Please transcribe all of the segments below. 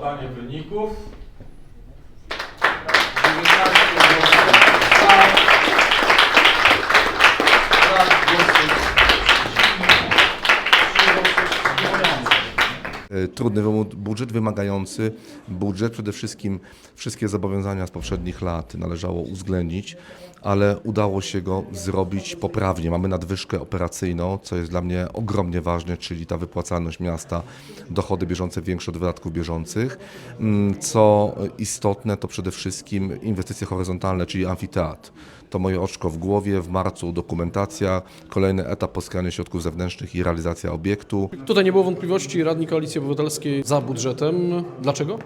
podsumowanie wyników. Trudny wymóg- budżet, wymagający budżet. Przede wszystkim wszystkie zobowiązania z poprzednich lat należało uwzględnić, ale udało się go zrobić poprawnie. Mamy nadwyżkę operacyjną, co jest dla mnie ogromnie ważne, czyli ta wypłacalność miasta, dochody bieżące większe od wydatków bieżących. Mm, Co istotne, to przede wszystkim inwestycje horyzontalne, czyli amfiteatr. To moje oczko w głowie. W marcu dokumentacja, kolejny etap pozyskania środków zewnętrznych i realizacja obiektu. Tutaj nie było wątpliwości, radni Koalicji Obywatelskiej za budżetem. Dlaczego?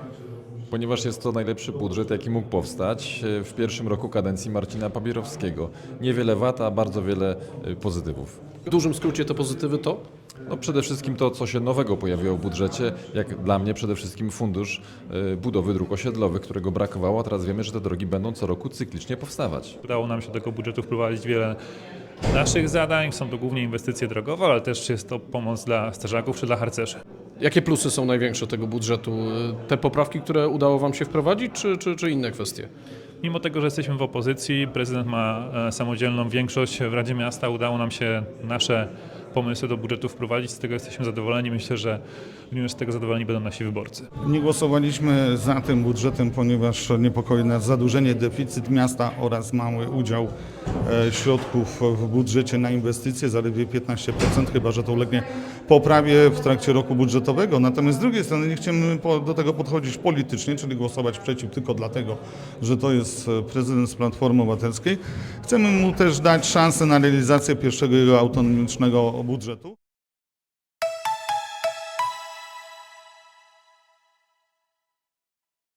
Ponieważ jest to najlepszy budżet, jaki mógł powstać e, w pierwszym roku kadencji Marcina Papierowskiego. Niewiele wad, a bardzo wiele e, pozytywów. W dużym skrócie te pozytywy to? No przede wszystkim to, co się nowego pojawiło w budżecie, jak dla mnie przede wszystkim fundusz e, budowy dróg osiedlowych, którego brakowało, a teraz wiemy, że te drogi będą co roku cyklicznie powstawać. Udało nam się do tego budżetu wprowadzić wiele naszych zadań. Są to głównie inwestycje drogowe, ale też jest to pomoc dla strażaków czy dla harcerzy. Jakie plusy są największe tego budżetu? Te poprawki, które udało Wam się wprowadzić, czy, czy, czy inne kwestie? Mimo tego, że jesteśmy w opozycji, prezydent ma e, samodzielną większość w Radzie Miasta, udało nam się nasze pomysły do budżetu wprowadzić. Z tego jesteśmy zadowoleni. Myślę, że również z tego zadowoleni będą nasi wyborcy. Nie głosowaliśmy za tym budżetem, ponieważ niepokoi nas zadłużenie, deficyt miasta oraz mały udział środków w budżecie na inwestycje, zaledwie 15%, chyba że to ulegnie poprawie w trakcie roku budżetowego. Natomiast z drugiej strony nie chcemy do tego podchodzić politycznie, czyli głosować przeciw tylko dlatego, że to jest e, prezydent z Platformy Obywatelskiej. Chcemy mu też dać szansę na realizację pierwszego jego autonomicznego budżetu.